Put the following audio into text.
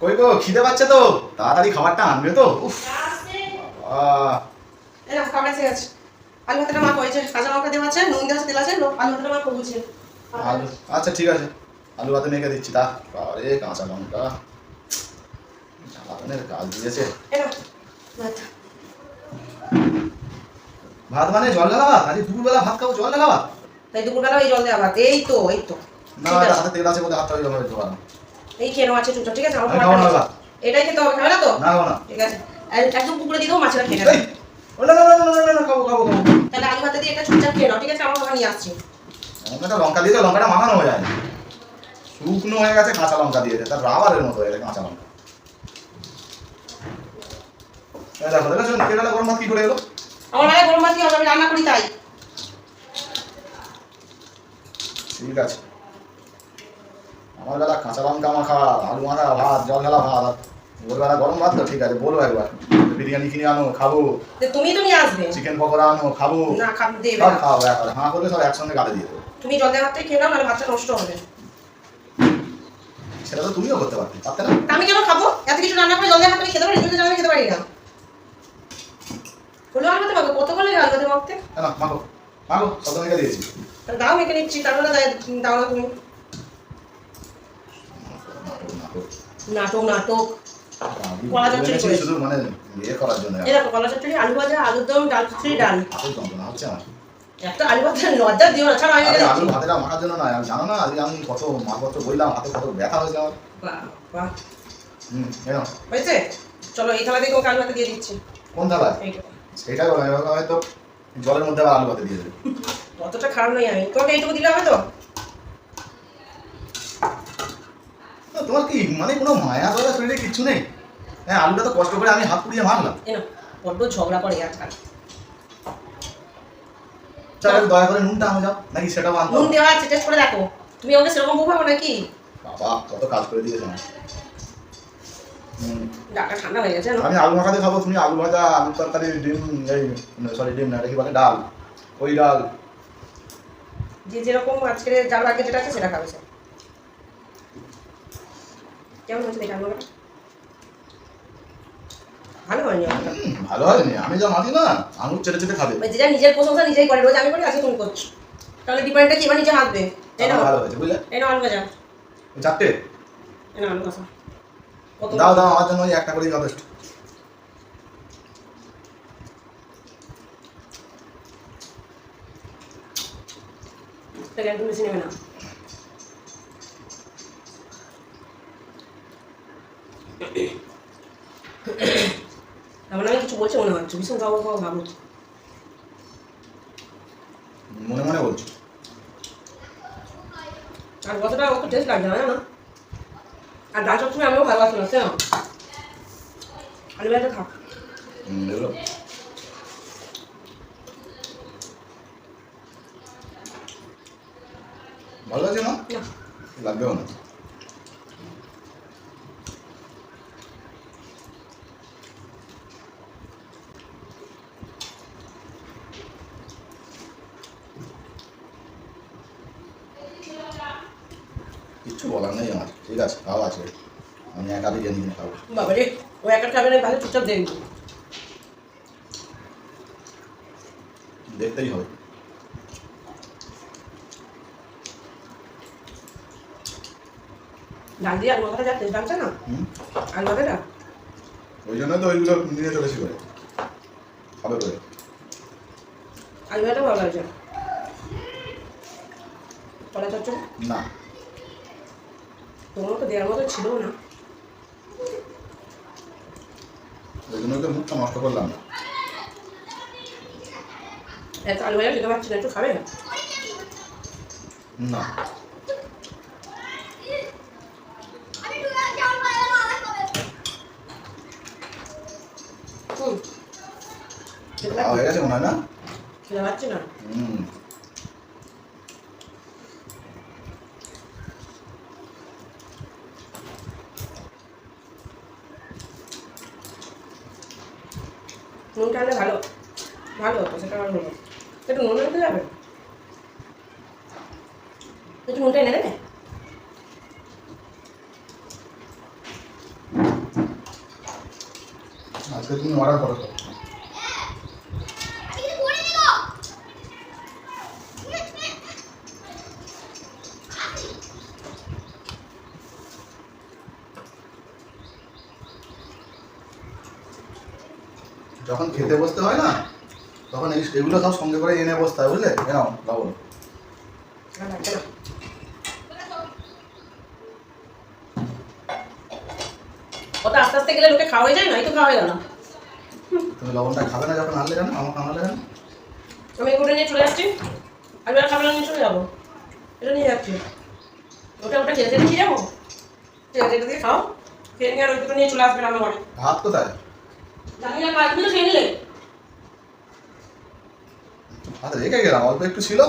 কই গো খিদে পাচ্ছে তো? তাড়াতাড়ি খাবারটা আনবে তো? উফ। আহ, এরকম খাবার এসে গেছে। আলু ভাতটা মা করেছে কাঁচা লঙ্কা দেওয়া আছে নুন দেওয়া তেল আছে আলু ভাতটা মা করেছে আলু আচ্ছা ঠিক আছে। আলু ভাতে মেখে দিচ্ছি তা কাঁচা লঙ্কা। জ্বালাতনের কাজ দিয়েছে। ভাত। মানে জল ভাত? আরে দুপুরবেলা ভাত খাব জল ভাত? তাই দুপুরবেলা ওই জল দেওয়া ভাত এই তো এই তো। না আছে। হাতে তেল আছে বলে হাতটা ওই জন্য ধোয়া না এই খেয়ে আছে চুপচাপ ঠিক আছে? আমার এটাই খেতে হবে খাবে না তো? না না। ঠিক আছে। একদম পুকুরে দিয়ে দেবো মাছেরা খেয়ে নেবে। না না না না, না খাব খাব খাব। তাহলে আলু ভাতে দিয়ে একটা চুপচাপ খেয়ে নাও ঠিক আছে? আমার খাবার নিয়ে আসছি। লঙ্কাটা লঙ্কা দিয়েছে লঙ্কাটা মাখানো হয়ে যায় শুকনো হয়ে গেছে কাঁচা লঙ্কা দিয়েছে তার রাবারের মতো হয়ে গেছে কাঁচা লঙ্কা। দেখো গরম ভাত কি করে এলো? আমার বেলায় গরম ভাত কি হবে? আমি রান্না করি তাই। ঠিক আছে। আমার বেলা কাঁচা লঙ্কা মাখা আলু মাখা ভাত জল ঢালা ভাত আর ওর বেলা গরম ভাত তো ঠিক আছে বলো একবার। বিরিয়ানি কিনে আনো খাব। তুমি তো আসবে। চিকেন পকোড়া আনো খাব। না খাব দেবে সব না। খাও একবারে। হাঁ করলে সব একসঙ্গে গালে দিয়ে দেবো। তুমি জল দেওয়া ভাতটাই খেয়ে নাও নাহলে ভাতটা নষ্ট হবে। সেটা তো তুমিও করতে পারতে পারতে না। আমি কেন খাব? এত কিছু রান্না করে জল দেওয়া ভাত আমি খেতে পারি তুমি তো আমি খেতে পারি না। হলো আলু ভাতে পাবো কত করে ভাতে মাখতে? কেন মাখো। মাখো সব দিয়েছি। দাও মেখে নিচ্ছি তারপরে দাও- না তুমি। নাটক নাটক। কলা চচ্চড়ি শুধু মানে ইয়ে করার জন্য এই কলা চচ্চড়ি আলু ভাজা আলুর দম ডাল খিচুড়ি ডাল। হচ্ছে আমার। একটা আলু ভাজা লজ্জা দিও না ছাড়া আমি আরে দিচ্ছি। আলু ভাতেটা মাখার জন্য না জানো না আজকে আমি কত মালপত্র বললাম হাতে কত ব্যথা হয়েছে আমার। বাহ, বাহ। হুম হয়েছে? চলো এই থালা থেকে ওকে আলু ভাতে দিয়ে দিচ্ছি। কোন থালায়? এইটা সেটাই বলো হয়তো জলের মধ্যে আবার আলু ভাতে দিয়ে দেবে। অতটা খারাপ নই আমি। তোমাকে এইটুকু দিলে হবে তো না, তোমার কি মানে কোনো মায়া দয়া শরীরে কিচ্ছু নেই? হ্যাঁ আলুটা তো কষ্ট করে আমি হাত পুড়িয়ে মারলাম। বড্ড ঝগড়া করে আজকাল। চল দয়া করে নুনটা আমি যাও নাকি সেটাও আনতে নুন দেওয়া আছে টেস্ট করে দেখো। তুমি আমাকে সেরকম বউ নাকি? বাবা কত কাজ করে দিয়েছে ডাকা ঠান্ডা হয়ে গেছে আমি আলু মাখাতে খাব তুমি আলু ভাজা আলু তরকারি ডিম এই সরি ডিম না এটা কি বলে ডাল। ওই ডাল? যে যেরকম আজকে যার আগে যেটা আছে সেটা খাবে কেমন হয়েছে দেখে আলুটা ভালো হয়নি ভালো হয়নি। আমি যা মাখি না আঙুর চেটে চেটে খাবে। যে যা নিজের প্রশংসা নিজেই করে রোজ আমি করি আজকে তুমি করছ। তাহলে ডিপেন্ডটা কি? এবার নিজে আমার ভালো হয়েছে বুঝলে? এই নাও আলু ভাজা। চারটে? এই নাও আলু কত? দাও দাও আমার জন্য একটা করেই যথেষ্ট। তাহলে একদম বেশি নেবে না এমন আমি কিছু বলছি মনে হচ্ছে ভীষণ খাব খাব ভাবো মনে মনে বলছো আর কতটা অত টেস্ট লাগছে না জানো আর ডাল সবসময় আমিও ভালোবাসি না কেন আলু ভাজা খাও হুম, এগুলো ভালো লাগছে না না লাগবেও না কিচ্ছু বলার নেই আমার। ঠিক আছে খাওয়া আছে। আমি একা বিরিয়ানি কিনে খাব বাবা রে ও একা খাবে না ভালো চুপচাপ দেখব। দেখতেই হবে। ডাল দিয়ে আলু যা না? আলু ওই জন্য তো ওইগুলো নিয়ে চলেছি করে খাবে করে। আলু ভালো লাগছে কলা চচ্চড়ি? না। তোমার তো দেওয়ার মতো ছিল না। ওই জন্য তো মুখটা নষ্ট করলাম। না এত আলু ভাজা খেতে পারছি না একটু খাবে? না। হয়ে গেছে মনে হয় না? খেতে পারছি না? হুম। নুনটা আনলে ভালো। ভালো হতো, সেটা আমার হলো একটু নুন আনতে যাবে? একটু নুনটা এনে দেবে? আজকে তুমি অর্ডার করো যখন খেতে বসতে হয় না তখন এই এগুলো সব সঙ্গে করে এনে বসতে হয় বুঝলে? এ নাও বাবু আর লাগবে না। ওটা আস্তে আস্তে গেলে লোকে খাওয়াই যায় তো খাওয়াই না তুমি লবণটা খাবে না যখন আনলে কেন? আমাকে আনলে কেন? আমি নিয়ে চলে যাচ্ছি আমি আর খাবার নিয়ে চলে যাব। এটা নিয়ে যাচ্ছি। ওটা নিয়ে যাব? খাও। খেয়ে নিয়ে আর ওই দুটো নিয়ে চলে আমার ঘরে। ভাত কোথায়? জানি না পাঁচ মিনিট তো আরে নিলে। ভাত রেখে গেলাম অল্প একটু ছিল।